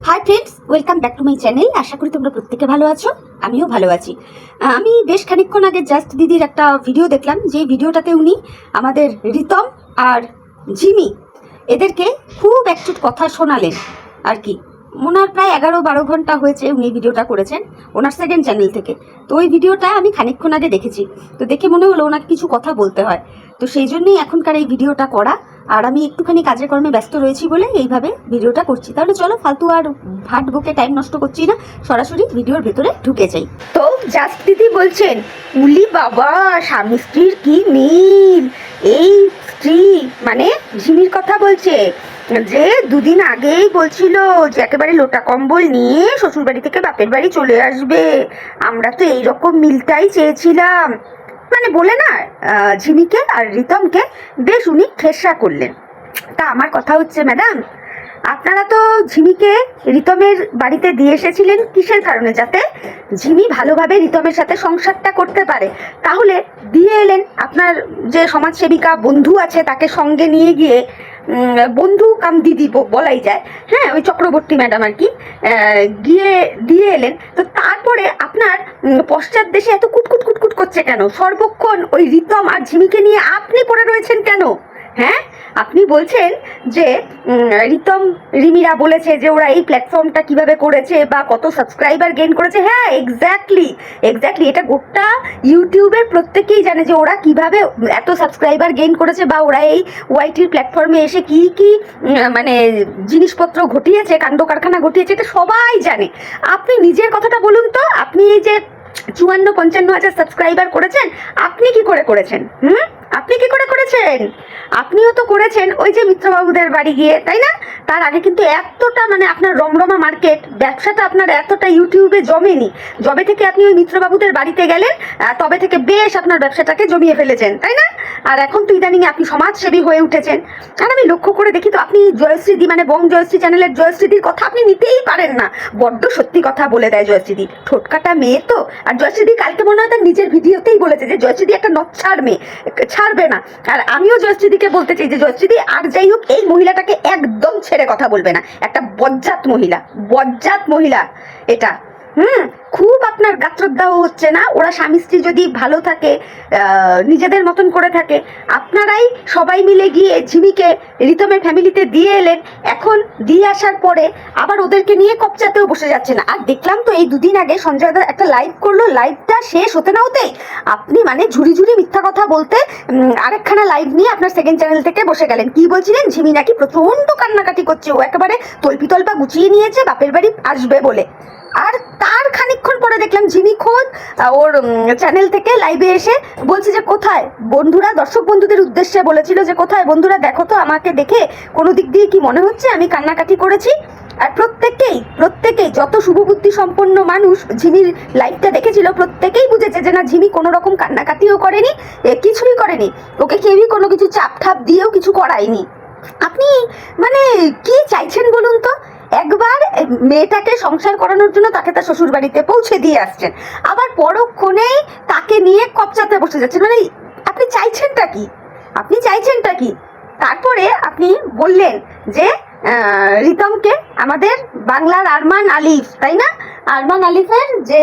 Hi friends welcome back to my channel আশা করি তোমরা প্রত্যেকে ভালো আছো, আমিও ভালো আছি। আমি বেশ খানিকক্ষণ আগে জাস্ট দিদির একটা ভিডিও দেখলাম, যে ভিডিওটাতে উনি আমাদের রিতম আর জিমি, এদেরকে খুব একটু কথা শোনালেন আর কি। ওনার প্রায় এগারো বারো ঘণ্টা হয়েছে উনি ভিডিওটা করেছেন, ওনার সেকেন্ড চ্যানেল থেকে। তো ওই ভিডিওটা আমি খানিকক্ষণ আগে দেখেছি। তো দেখে মনে হলো ওনাকে কিছু কথা বলতে হয়। তো সেই জন্যই এখনকার এই ভিডিওটা করা আর আমি একটুখানি কাজের কর্মে ব্যস্ত রয়েছি বলে এইভাবে ভিডিওটা করছি। তাহলে চলো, ফালতু আর ভাট বুকে টাইম নষ্ট করছি না। সরাসরি ভিডিওর ভেতরে ঢুকে যাই। তো জাস্ট বলছেন, উলি বাবা, স্বামী স্ত্রীর কি মিল? এই স্ত্রী মানে ঝিমির কথা বলছে যে দুদিন আগেই বলছিল যে একেবারে লোটা কম্বল নিয়ে শ্বশুর বাড়ি থেকে বাপের বাড়ি চলে আসবে। আমরা তো এইরকম মিলটাই চেয়েছিলাম। মানে বলে না ঝিমিকে আর রিতমকে বেশ উনি খেসা করলেন। তা আমার কথা হচ্ছে, ম্যাডাম, আপনারা তো ঝিমিকে রিতমের বাড়িতে দিয়ে এসেছিলেন কিসের কারণে? যাতে ঝিমি ভালোভাবে রিতমের সাথে সংসারটা করতে পারে। তাহলে দিয়ে এলেন, আপনার যে সমাজসেবিকা বন্ধু আছে, তাকে সঙ্গে নিয়ে গিয়ে বন্ধু কাম দিদি বলাই যায়। হ্যাঁ ওই চক্রবর্তী ম্যাডাম আর কি। গিয়ে, দিয়ে এলেন। তো তারপরে আপনার পশ্চাৎ দেশে এত কুটকুট কুটকুট করছে কেন? সর্বক্ষণ ওই রিতম আর ঝিমিকে নিয়ে আপনি পড়ে রয়েছেন কেন? হ্যাঁ? আপনি বলছেন যে রিতম রিমিরা বলেছে যে ওরা এই প্ল্যাটফর্মটা কীভাবে করেছে বা কত সাবস্ক্রাইবার গেইন করেছে। হ্যাঁ এক্স্যাক্টলি এক্স্যাক্টলি এটা গোটা ইউটিউবের প্রত্যেকেই জানে যে ওরা কীভাবে এত সাবস্ক্রাইবার গেইন করেছে বা ওরা এই ওয়াইটির প্ল্যাটফর্মে এসে কি কি মানে জিনিসপত্র ঘটিয়েছে, কাণ্ড কারখানা ঘটিয়েছে, এটা সবাই জানে। আপনি নিজের কথাটা বলুন তো, আপনি এই যে চুয়ান্ন পঞ্চান্ন হাজার সাবস্ক্রাইবার করেছেন, আপনি কি করে করেছেন? হুম? আপনি কি করে করেছেন? আপনিও তো করেছেন ওই যে মিত্রবাবুদের বাড়ি গিয়ে, তাই না? তার আগে কিন্তু এতটা মানে আপনার রমরমা মার্কেট, ব্যবসাটা আপনার এতটা ইউটিউবে জমেনি। যবে থেকে আপনি ওই মিত্রবাবুদের বাড়িতে গেলেন তবে থেকে বেশ আপনার ব্যবসাটাকে জমিয়ে ফেলেছেন, তাই না? আর এখন তো ইদানিং আপনি সমাজসেবী হয়ে উঠেছেন। আর আমি লক্ষ্য করে দেখি তো আপনি জয়শ্রীদি মানে বং জয়শ্রী চ্যানেলের জয়শ্রীদির কথা আপনি নিতেই পারেন না। বড্ড সত্যি কথা বলে দেয় জয়শ্রীদি। ঠোটকাটা মেয়ে তো। আর জয়শ্রীদি কালকে মনে হয় তার নিজের ভিডিওতেই বলেছে যে জয়শ্রীদি একটা নচ্ছার মেয়ে। ছাড়বে না। আর আমিও জয়শ্রীদিকে বলতে চাই যে, জয়শ্রীদি, আর যাই হোক, এই মহিলাটাকে একদম ছেড়ে কথা বলবে না। একটা বজ্জাত মহিলা বজ্জাত মহিলা এটা। হুম, খুব আপনার গাত্রদাহ হচ্ছে না? ওরা স্বামী স্ত্রী যদি ভালো থাকে নিজেদের মতন করে থাকে, আপনারাই সবাই মিলে গিয়ে ঝিমিকে রিতমের ফ্যামিলিতে দিয়ে এলেন। এখন দিয়ে আসার পরে আবার ওদেরকে নিয়ে কপচাতেও বসে যাচ্ছে না। আর দেখলাম তো এই দুদিন আগে সঞ্জয় দা একটা লাইভ করল। লাইভটা শেষ হতে না হতেই আপনি মানে ঝুড়ি ঝুড়ি মিথ্যা কথা বলতে আরেকখানা লাইভ নিয়ে আপনার সেকেন্ড চ্যানেল থেকে বসে গেলেন। কি বলছিলেন? ঝিমি নাকি প্রচণ্ড কান্নাকাটি করছে। ও একেবারে তল্পিতল্পা গুছিয়ে নিয়েছে, বাপের বাড়ি আসবে বলে। আর তার খানিকক্ষণ পরে দেখলাম ঝিমি খোদ ওর চ্যানেল থেকে লাইভে এসে বলছে যে, কোথায়? বন্ধুরা, দর্শক বন্ধুদের উদ্দেশ্যে বলেছিল যে, কোথায়? বন্ধুরা, দেখো তো আমাকে দেখে কোনো দিক দিয়ে কি মনে হচ্ছে? আমি কান্নাকাটি করেছি। আর প্রত্যেকেই প্রত্যেকেই, যত শুভবুদ্ধি সম্পন্ন মানুষ ঝিমির লাইভটা দেখেছিল, প্রত্যেকেই বুঝেছে যে, না ঝিমি কোনো রকম কান্নাকাটিও করেনি কিছুই করেনি। ওকে কেউই কোনো কিছু চাপ ঠাপ দিয়েও কিছু করায়নি। আপনি মানে কি চাইছেন বলুন তো? একবার মেয়েটাকে সংসার করানোর জন্য তাকে তার শ্বশুর বাড়িতে পৌঁছে দিয়ে আসছেন। আবার পরক্ষণেই তাকে নিয়ে কপচাতে বসে যাচ্ছেন। মানে আপনি চাইছেনটা কি? আপনি চাইছেনটা কি? তারপরে আপনি বললেন যে রিতমকে আমাদের বাংলার আরমান আলিফ, তাই না? আরমান আলিফের যে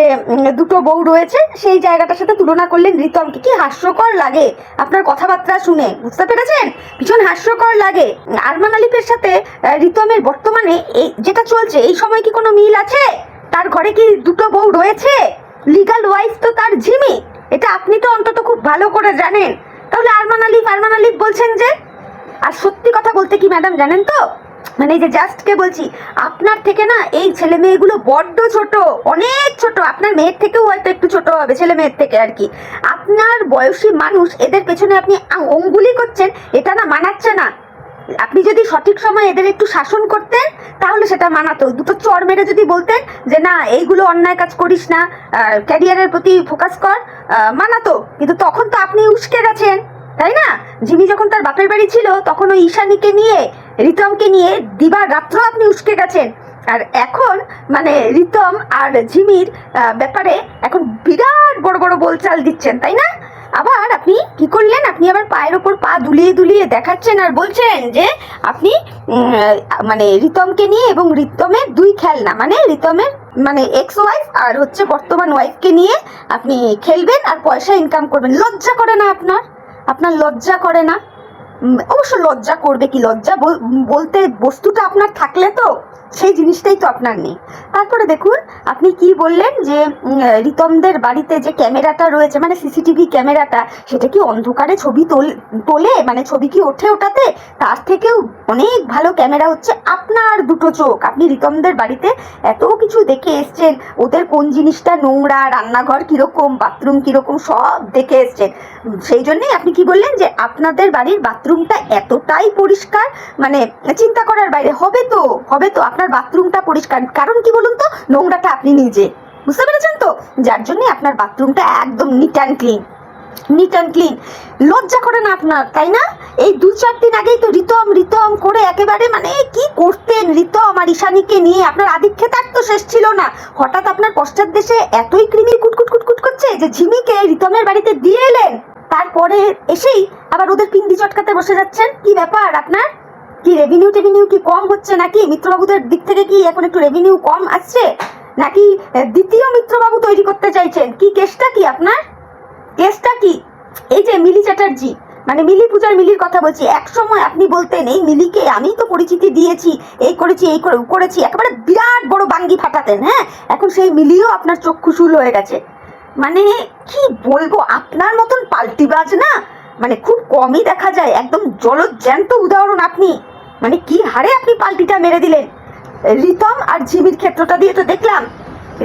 দুটো বউ রয়েছে, সেই জায়গাটার সাথে তুলনা করলেন রিতমকে। কি হাস্যকর লাগে আপনার কথাবার্তা শুনে, বুঝতে পেরেছেন? ভীষণ হাস্যকর লাগে। আরমান আলিফের সাথে রিতমের বর্তমানে এই, যেটা চলছে, এই সময় কি কোনো মিল আছে? তার ঘরে কি দুটো বউ রয়েছে? লিগাল ওয়াইফ তো তার ঝিমি। এটা আপনি তো অন্তত খুব ভালো করে জানেন। তাহলে আরমান আলিফ আরমান আলিফ বলছেন যে, আর সত্যি কথা বলতে কি ম্যাডাম জানেন তো? মানে এই যে জাস্টকে বলছি, আপনার থেকে না এই ছেলে মেয়েগুলো বড্ড ছোট, অনেক ছোট। আপনার মেয়ের থেকেও হয়তো একটু ছোট হবে, ছেলে মেয়ের থেকে আর কি। আপনার বয়সী মানুষ, এদের পেছনে আপনি অঙ্গুলি করছেন, এটা না মানাচ্ছে না। আপনি যদি সঠিক সময় এদের একটু শাসন করতেন, তাহলে সেটা মানাতো। দুটো চর মেরে যদি বলতেন যে, না, এইগুলো অন্যায় কাজ করিস না ক্যারিয়ারের প্রতি ফোকাস কর মানাতো। কিন্তু তখন তো আপনি উস্কে গেছেন, তাই না? জিমি যখন তার বাপের বাড়ি ছিল, তখন ওই ঈশানীকে নিয়ে রিতমকে নিয়ে দিবা রাত্র আপনি উস্কে গেছেন। আর এখন মানে রিতম আর ঝিমির ব্যাপারে এখন বিরাট বড় বড় বলচাল দিচ্ছেন, তাই না? আবার আপনি কি করলেন? আপনি আবার পায়ের ওপর পা দুলিয়ে দুলিয়ে দেখাচ্ছেন আর বলছেন যে আপনি মানে রিতমকে নিয়ে এবং রিতমের দুই খেলনা মানে রিতমের মানে এক্স ওয়াইফ আর হচ্ছে বর্তমান ওয়াইফকে নিয়ে আপনি খেলবেন আর পয়সা ইনকাম করবেন। লজ্জা করে না আপনার? আপনার লজ্জা করে না? অবশ্য লজ্জা করবে কি? লজ্জা বল- বলতে বস্তুটা আপনার থাকলে তো সেই জিনিসটাই তো আপনার নেই। তারপরে দেখুন, আপনি কি বললেন যে রিতমদের বাড়িতে যে ক্যামেরাটা রয়েছে মানে সিসিটিভি ক্যামেরাটা, সেটা কি অন্ধকারে ছবি তোল- মানে ছবি কি ওঠে ওটাতে? তার থেকেও অনেক ভালো ক্যামেরা হচ্ছে আপনার দুটো চোখ। আপনি রিতমদের বাড়িতে এত কিছু দেখে এসছেন, ওদের কোন জিনিসটা নোংরা, রান্নাঘর কীরকম, বাথরুম কীরকম, সব দেখে এসছেন। সেই জন্যই আপনি কি বললেন যে, আপনাদের বাড়ির বাথরুমটা এতটাই পরিষ্কার মানে চিন্তা করার বাইরে, হবে তো হবে তো, আপনার বাথরুমটা পরিষ্কার। কারণ কি বলুন তো, নোংরাটা আপনি নিজে। বুঝতে পেরেছেন তো? যার জন্য আপনার বাথরুমটা একদম neat and clean neat and clean লজ্জা করে না আপনার, তাই না? এই দু চার দিন আগেই তো রিতম রিতম করে একেবারে মানে কি করতেন রিতম আর ঈশানীকে নিয়ে? আপনার আদিক্ষেত আর তো শেষ ছিল না। হঠাৎ আপনার পশ্চাৎ দেশে এতই কৃমি কুটকুট কুটকুট করছে যে ঝিমিকে রিতমের বাড়িতে দিয়ে এলেন। তারপরে এসেই আবার ওদের পিন্ডি চটকাতে বসে যাচ্ছেন? কি ব্যাপার আপনার? কি রেভিনিউ টেভিনিউ কি কম হচ্ছে নাকি? মিত্রবাবুদের দিক থেকে কি এখন একটু রেভিনিউ কম আসছে? নাকি দ্বিতীয় মিত্রবাবু তৈরি করতে চাইছেন? কি কেসটা কি আপনার? কেসটা কি? এই যে মিলি চ্যাটার্জি মানে মিলি পূজার মিলির কথা বলছি, এক সময় আপনি বলতেন, এই মিলিকে আমি তো পরিচিতি দিয়েছি, এই করেছি, এই করে- করেছি। একেবারে বিরাট বড় বাঙ্গি ফাটাতেন হ্যাঁ? এখন সেই মিলিও আপনার চক্ষুশুল হয়ে গেছে। মানে কি বলব, আপনার মতন পাল্টিবাজ না? মানে খুব কমই দেখা যায়। একদম জলজ্যান্ত উদাহরণ আপনি। মানে কি হারে আপনি পাল্টিটা মেরে দিলেন? রিতম আর ঝিমির ক্ষেত্রটা দিয়ে তো দেখলাম।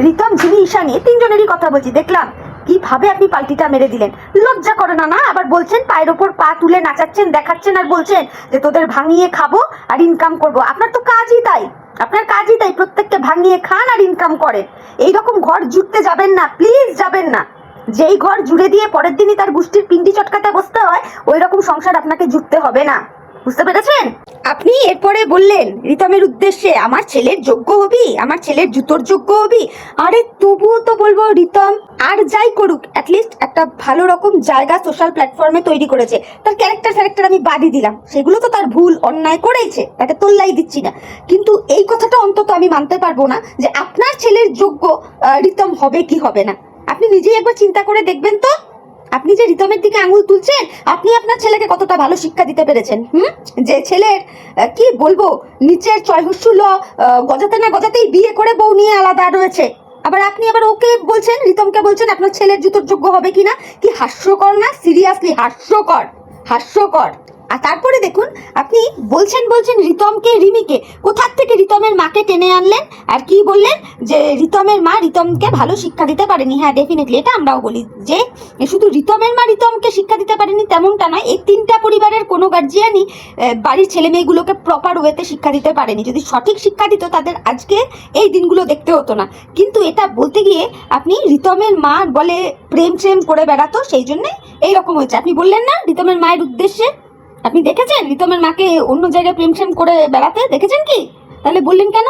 রিতম, ঝিমি, ঈশানী তিনজনেরই কথা বলছি, দেখলাম। কীভাবে আপনি পাল্টিটা মেরে দিলেন? লজ্জা করে না না, আবার বলছেন পায়ের ওপর পা তুলে নাচাচ্ছেন, দেখাচ্ছেন আর বলছেন যে তোদের ভাঙিয়ে খাব আর ইনকাম করব। আপনার তো কাজই তাই। আপনার কাজই তাই, প্রত্যেককে ভাঙিয়ে খান আর ইনকাম করেন। এইরকম ঘর জুটতে যাবেন না প্লিজ যাবেন না। যেই ঘর জুড়ে দিয়ে পরের দিনই তার গোষ্ঠীর পিন্ডি চটকাতে বসতে হয়, ওই রকম সংসার আপনাকে জুটতে হবে না। বুঝতে পেরেছেন? আপনি এরপরে বললেন, রিতমের উদ্দেশ্যে আমার ছেলের যোগ্য হবি, আমার ছেলের জুতোর যোগ্য হবি। আরে তবুও তো বলব, রিতম, আর যাই করুক অ্যাটলিস্ট একটা ভালো রকম জায়গা সোশ্যাল প্ল্যাটফর্মে তৈরি করেছে। তার ক্যারেক্টার ফ্যারেক্টার আমি বাদই দিলাম। সেগুলো তো তার ভুল, অন্যায় করেছে তাকে তোল্লাই দিচ্ছি না। কিন্তু এই কথাটা অন্তত আমি মানতে পারব না যে আপনার ছেলের যোগ্য রিতম হবে কি হবে না। আপনি নিজেই একবার চিন্তা করে দেখবেন তো। আপনি যে রিতমের দিকে আঙুল তুলছেন, আপনি আপনার ছেলেকে কতটা ভালো শিক্ষা দিতে পেরেছেন, হুম? যে ছেলের কি বলব, নিচের ছয় হুসুল গজাতে না গজাতেই বিয়ে করে বউ নিয়ে আলাদা রয়েছে। আবার আপনি আবার ওকে বলছেন, রিতমকে বলছেন, আপনার ছেলের জুতোর যোগ্য হবে কিনা? কি হাস্যকর না? সিরিয়াসলি হাস্যকর হাস্যকর। আর তারপরে দেখুন, আপনি বলছেন বলছেন রিতমকে, রিমিকে, কোথার থেকে রিতমের মাকে টেনে আনলেন? আর কি বললেন? যে রিতমের মা রিতমকে ভালো শিক্ষা দিতে পারেনি। হ্যাঁ ডেফিনেটলি এটা আমরাও বলি যে শুধু রিতমের মা রিতমকে শিক্ষা দিতে পারেনি তেমনটা নয়, এই তিনটা পরিবারের কোনো গার্জিয়ানই বাড়ির ছেলে মেয়েগুলোকে প্রপার ওয়েতে শিক্ষা দিতে পারেনি। যদি সঠিক শিক্ষা দিত, তাদের আজকে এই দিনগুলো দেখতে হতো না। কিন্তু এটা বলতে গিয়ে আপনি রিতমের মা বলে প্রেম প্রেম করে বেড়াতো, সেই জন্যে এইরকম হয়েছে। আপনি বললেন না রিতমের মায়ের উদ্দেশ্যে? আপনি দেখেছেন? রিতমের মাকে অন্য জায়গায় প্রেম প্রেম করে বেড়াতে দেখেছেন কি? তাহলে বললেন কেন?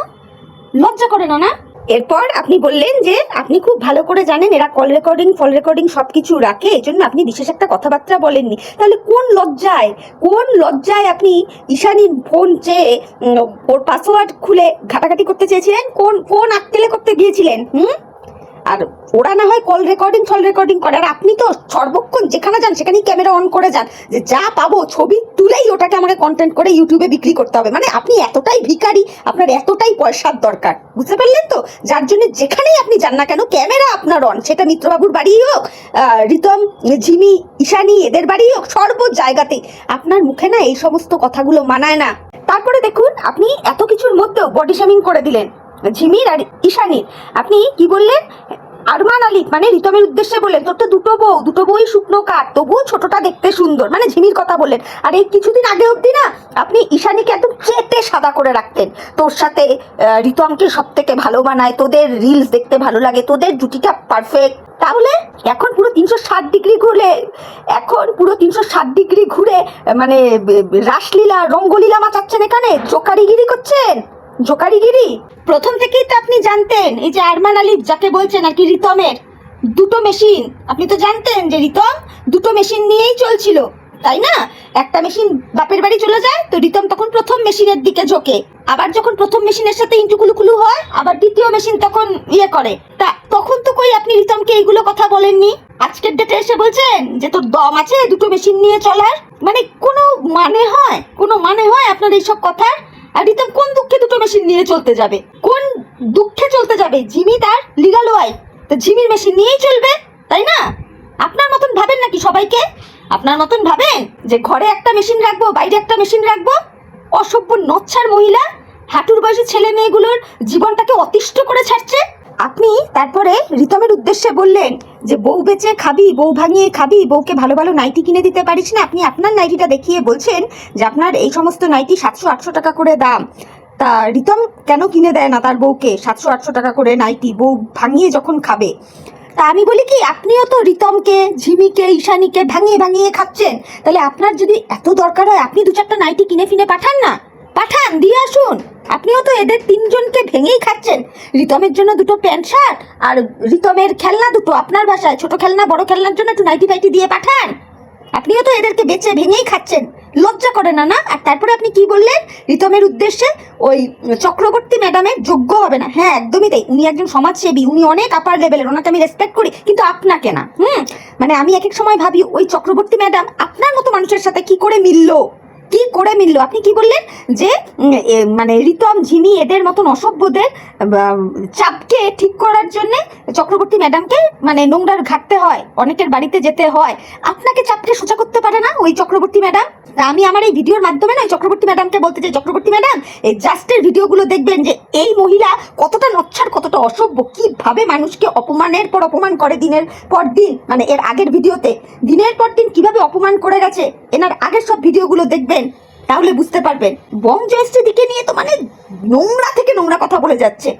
লজ্জা করে না না? এরপর আপনি বললেন যে আপনি খুব ভালো করে জানেন এরা কল রেকর্ডিং ফল রেকর্ডিং সব কিছু রাখে এই জন্য আপনি বিশেষ একটা কথাবার্তা বলেননি। তাহলে কোন লজ্জায় কোন লজ্জায় আপনি ঈশানীর ফোন চেয়ে ওর পাসওয়ার্ড খুলে ঘাটাঘাটি করতে চেয়েছিলেন? কোন ফোন আটকেলে করতে গিয়েছিলেন? হুম? আর ওরা না হয় কল রেকর্ডিং ফল রেকর্ডিং করে। আর আপনি তো সর্বক্ষণ যেখানে যান, সেখানেই ক্যামেরা অন করে যান। যে যা পাবো, ছবি তুলেই ওটাকে আমাকে কন্টেন্ট করে ইউটিউবে বিক্রি করতে হবে। মানে আপনি এতটাই ভিখারি, আপনার এতটাই পয়সার দরকার। বুঝতে পারলেন তো? যার জন্য যেখানেই আপনি যান না কেন ক্যামেরা আপনার অন সেটা মিত্রবাবুর বাড়িই হোক রিতম ঝিমি ঈশানী, এদের বাড়িই হোক, সর্ব জায়গাতেই আপনার মুখে না এই সমস্ত কথাগুলো মানায় না। তারপরে দেখুন, আপনি এত কিছুর মধ্যেও বডি শেমিং করে দিলেন। ঝিমির আর ঈশানীর। আপনি কি বললেন? আরমান আলী মানে রিতমের উদ্দেশ্যে বললেন, তোর তো দুটো বউ, দুটো বই শুকনো কাঠ, তবুও ছোটটা দেখতে সুন্দর। মানে ঝিমির কথা বললেন। আর এই কিছুদিন আগে অবধি না, আপনি ঈশানীকে একদম চেটে সাদা করে রাখতেন। তোর সাথে রিতমকে সব থেকে ভালো বানায় তোদের রিলস দেখতে ভালো লাগে, তোদের জুটিটা পারফেক্ট তাহলে এখন পুরো তিনশো ষাট ডিগ্রি ঘুরে, এখন পুরো তিনশো ষাট ডিগ্রি ঘুরে মানে রাসলীলা, রঙ্গলীলা মাচাচ্ছেন এখানে? জোকারিগিরি করছেন? জোকারিগিরি প্রথম থেকেই তো আপনি জানতেন, এই যে আরমান আলী যাকে বলছেন আর কি রিতমের, দুটো মেশিন। আপনি তো জানতেন যে রিতম দুটো মেশিন নিয়েই চলছিল, তাই না? একটা মেশিন বাপের বাড়ি চলে যায়, তো রিতম তখন প্রথম মেশিনের দিকে ঝোঁকে। আবার যখন প্রথম মেশিনের সাথে ইন্টুকুলুকুলু হয়, আবার দ্বিতীয় মেশিন তখন ইয়ে করে। তা তখন তো কই আপনি রিতমকে এইগুলো কথা বলেননি? আজকের ডেটে এসে বলছেন যে তোর দম আছে দুটো মেশিন নিয়ে চলার? মানে কোনো মানে হয়, কোনো মানে হয় আপনার এইসব কথার? আর রিতম কোন দুঃখে দুটো মেশিন নিয়ে চলতে যাবে? কোন দুঃখে চলতে যাবে? জিমি তার লিগাল ওয়াই তো ঝিমির মেশিন নিয়েই চলবে, তাই না? আপনার মতন ভাবেন নাকি সবাইকে? আপনার মতন ভাবেন যে ঘরে একটা মেশিন রাখব, বাইরে একটা মেশিন রাখব? অসভ্য নচ্ছার মহিলা, হাঁটুর বয়সী ছেলে মেয়েগুলোর জীবনটাকে অতিষ্ঠ করে ছাড়ছে? আপনি তারপরে রিতমের উদ্দেশ্যে বললেন যে বউ বেচে খাবি, বউ ভাঙিয়ে খাবি, বউকে ভালো ভালো নাইটি কিনে দিতে পারিস না, আপনি আপনার নাইটিটা দেখিয়ে বলছেন যে আপনার এই সমস্ত নাইটি সাতশো আটশো টাকা করে দাম। তা রিতম কেন কিনে দেয় না তার বউকে সাতশো আটশো টাকা করে নাইটি, বউ ভাঙিয়ে যখন খাবে? তা আমি বলি কি, আপনিও তো রিতমকে, ঝিমিকে, ঈশানীকে ভাঙিয়ে ভাঙিয়ে খাচ্ছেন। তাহলে আপনার যদি এত দরকার হয়, আপনি দু চারটা নাইটি কিনে ফিনে পাঠান না? পাঠান, দিয়ে আসুন। আপনিও তো এদের তিনজনকে ভেঙেই খাচ্ছেন। রিতমের জন্য দুটো প্যান্ট শার্ট আর রিতমের খেলনা দুটো আপনার বাসায়, ছোট খেলনা, বড় খেলনার জন্য একটু নাইটি ফাইটি দিয়ে পাঠান। আপনিও তো এদেরকে বেচে ভেঙেই খাচ্ছেন। লজ্জা করে না না? আর তারপরে আপনি কি বললেন? রিতমের উদ্দেশ্যে ওই চক্রবর্তী ম্যাডামের যোগ্য হবে না। হ্যাঁ একদমই তাই। উনি একজন সমাজসেবী, উনি অনেক আপার লেভেলের ওনাকে আমি রেসপেক্ট করি, কিন্তু আপনাকে না, হুম? মানে আমি এক এক সময় ভাবি, ওই চক্রবর্তী ম্যাডাম আপনার মতো মানুষের সাথে কি করে মিললো? কি করে মিললো? আপনি কি বললেন যে মানে রিতম ঝিমি এদের মতন অসভ্যদের চাপকে ঠিক করার জন্য চক্রবর্তী ম্যাডামকে মানে নোংরার ঘাটতে হয়, অনেকের বাড়িতে যেতে হয়। আপনাকে চাপকে সোজা করতে পারে না ওই চক্রবর্তী ম্যাডাম? আমি আমার এই ভিডিওর মাধ্যমে না চক্রবর্তী ম্যাডামকে বলতে চাই, চক্রবর্তী ম্যাডাম, এই জাস্টের ভিডিওগুলো দেখবেন যে এই মহিলা কতটা নচ্ছার, কতটা অসভ্য, কীভাবে মানুষকে অপমানের পর অপমান করে দিনের পর দিন? মানে এর আগের ভিডিওতে, দিনের পর দিন কীভাবে অপমান করে গেছে? এনার আগের সব ভিডিওগুলো দেখবেন তাহলে বুঝতে পারবেন, বং জয়শ্রী দিকে নিয়ে তো মানে নোংরা থেকে নোংরা কথা বলে যাচ্ছে।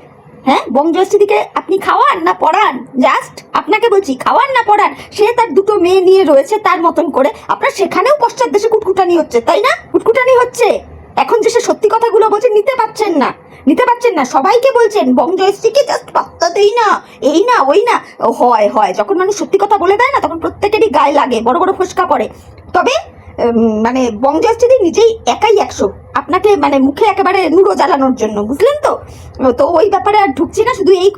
হ্যাঁ? বং জয়শ্রী দিকে আপনি খাওয়ান না পড়ান? জাস্ট আপনাকে বলছি, খাওয়ান না পড়ান। সে তার দুটো মেয়ে নিয়ে রয়েছে তার মতন করে। আপনার সেখানেও পশ্চাৎ দেশে কুটকুটানি হচ্ছে, তাই না? কুটকুটানি হচ্ছে। এখন যে সে সত্যি কথাগুলো বলছে, নিতে পারছেন না। নিতে পারছেন না। সবাইকে বলছেন, বং জয়শ্রীকে জাস্ট পাত্তা দেই না, এই না, ওই না। হয় হয়। যখন মানুষ সত্যি কথা বলে দেয় না, তখন প্রত্যেকেরই গায়ে লাগে, বড় বড় ফোসকা পড়ে। তবে মানে বঙ্গজয়শ্রী নিজেই একাই একশো আপনাকে মানে মুখে একেবারে নুড়ো জ্বালানোর জন্য, বুঝলেন তো? তো ওই ব্যাপারে আর ঢুকছি না, শুধু এই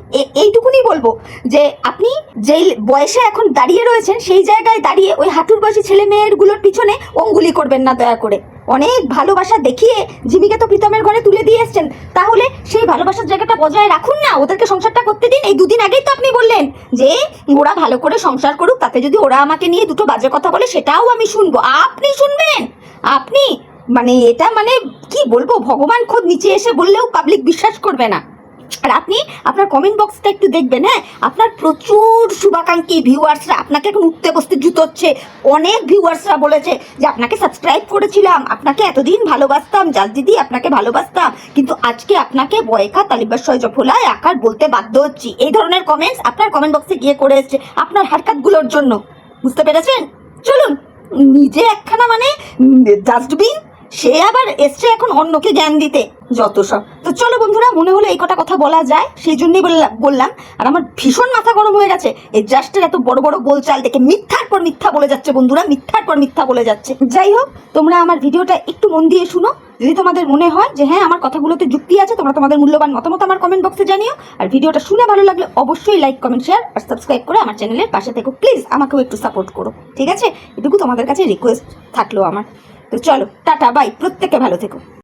এইটুকুনি বলব যে আপনি যেই বয়সে এখন দাঁড়িয়ে রয়েছেন, সেই জায়গায় দাঁড়িয়ে ওই হাঁটুর বয়সী ছেলে মেয়েরগুলোর পিছনে অঙ্গুলি করবেন না দয়া করে। অনেক ভালোবাসা দেখিয়ে জিমিকে তো প্রীতমের ঘরে তুলে দিয়ে এসছেন, তাহলে সেই ভালোবাসার জায়গাটা বজায় রাখুন না, ওদেরকে সংসারটা করতে দিন। এই দুদিন আগেই তো আপনি বললেন যে ওরা ভালো করে সংসার করুক, তাতে যদি ওরা আমাকে নিয়ে দুটো বাজে কথা বলে, সেটাও আমি শুনব। আপনি শুনবেন? আপনি মানে এটা মানে কি বলব, ভগবান খোদ নিচে এসে বললেও পাবলিক বিশ্বাস করবে না। আর আপনি আপনার কমেন্ট বক্সটা একটু দেখবেন হ্যাঁ? আপনার প্রচুর শুভাকাঙ্ক্ষী ভিউয়ার্সরা আপনাকে এখন উঠতে বসতে জুতোচ্ছে অনেক ভিউয়ার্সরা বলেছে যে, আপনাকে সাবস্ক্রাইব করেছিলাম, আপনাকে এতদিন ভালোবাসতাম জাল দিদি আপনাকে ভালোবাসতাম, কিন্তু আজকে আপনাকে বয়কা তালিবাস সয়জফোলায় আকার বলতে বাধ্য হচ্ছি। এই ধরনের কমেন্টস আপনার কমেন্ট বক্সে গিয়ে করে এসছে, আপনার হারকাতগুলোর জন্য। বুঝতে পেরেছেন? চলুন, নিজে একখানা মানে ডাস্টবিন সে আবার এসছে এখন অন্যকে জ্ঞান দিতে। যত সব। তো চলো বন্ধুরা, মনে হলো এই কটা কথা বলা যায়, সেই জন্যই বললা- বললাম। আর আমার ভীষণ মাথা গরম হয়ে গেছে। এই জাস্টের এত বড় বড় গোলচাল দেখে মিথ্যার পর মিথ্যা বলে যাচ্ছে বন্ধুরা, মিথ্যার পর মিথ্যা বলে যাচ্ছে। যাই হোক, তোমরা আমার ভিডিওটা একটু মন দিয়ে শুনো। যদি তোমাদের মনে হয় যে হ্যাঁ আমার কথাগুলোতে যুক্তি আছে, তোমরা তোমাদের মূল্যবান মতামত আমার কমেন্ট বক্সে জানিও। আর ভিডিওটা শুনে ভালো লাগলে অবশ্যই লাইক কমেন্ট শেয়ার আর সাবস্ক্রাইব করে আমার চ্যানেলের পাশে থেকো। প্লিজ আমাকেও একটু সাপোর্ট করো। ঠিক আছে? এটুকু তোমাদের কাছে রিকোয়েস্ট থাকল আমার। তো চলো টাটা বাই প্রত্যেকে ভালো থেকো।